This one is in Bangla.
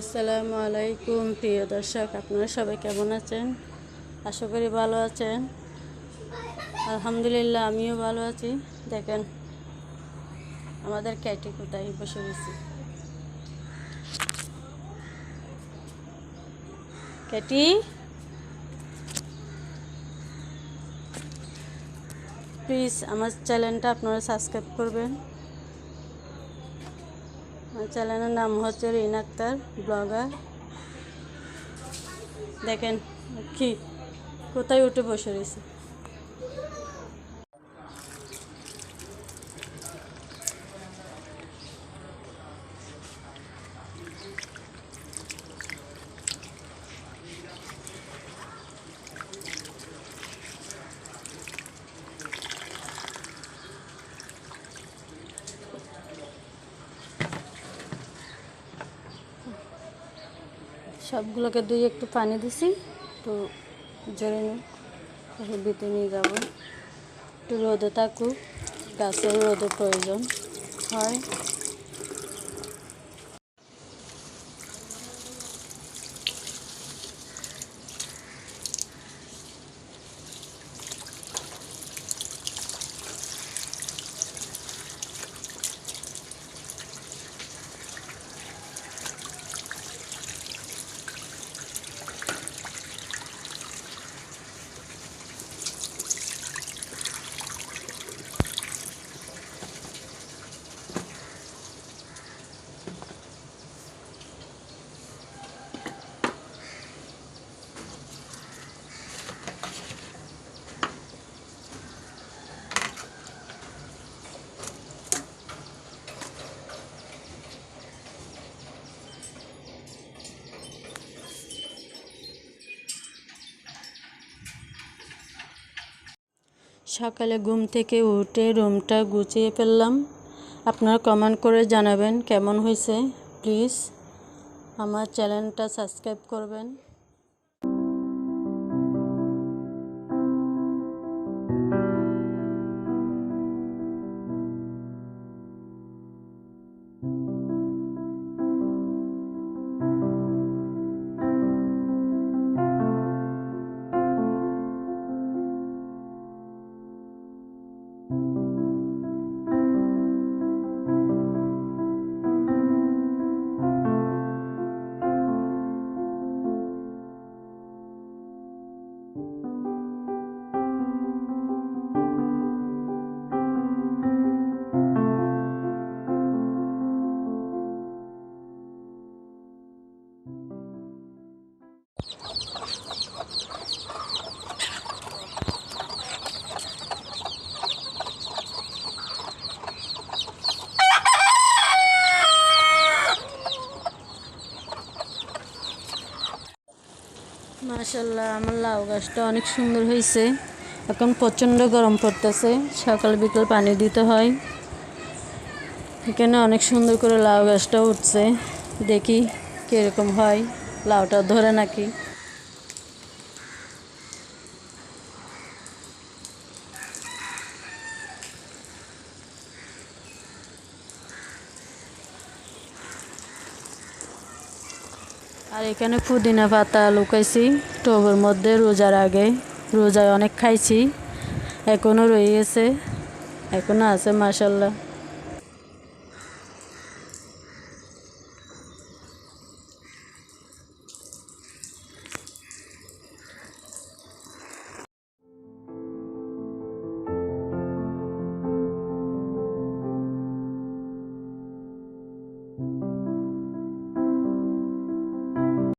আসসালামু আলাইকুম, প্রিয় দর্শক, আপনারা সবাই কেমন আছেন? আশা করি ভালো আছেন। আলহামদুলিল্লাহ, আমিও ভালো আছি। দেখেন, আমাদের ক্যাটি কোথায় বসে গেছি? ক্যাটি? প্লিজ আমার চ্যানেলটা আপনারা সাবস্ক্রাইব করবেন। চ্যানেলের নাম হচ্ছে রিন আক্তার ব্লগার। দেখেন কি কোথায় উঠে বসে রয়েছে। সবগুলোকে দুই একটু পানি দিছি, একটু জোরে ভিতরে নিয়ে যাব। একটু রোদে থাকুক, গাছের রোদে প্রয়োজন হয়। সকালে ঘুম থেকে উঠে রুমটা গুছিয়ে ফেললাম। আপনারা কমেন্ট করে জানাবেন কেমন হয়েছে। প্লিজ আমার চ্যানেলটা সাবস্ক্রাইব করবেন। মাশাল্লাহ আমার লাউ গাছটা অনেক সুন্দর হয়েছে। এখন প্রচণ্ড গরম পড়তেছে, সকাল বিকাল পানি দিতে হয়। এখানে অনেক সুন্দর করে লাউ গাছটা উঠছে, দেখি কীরকম হয়, লাউটা ধরে নাকি। আর এখানে পুদিনা পাতা লুকাইছি, টবের মধ্যে রোজার আগে। রোজায় অনেক খাইছি এখনও রয়ে গেছে এখনও আছে মাসাল্লাহ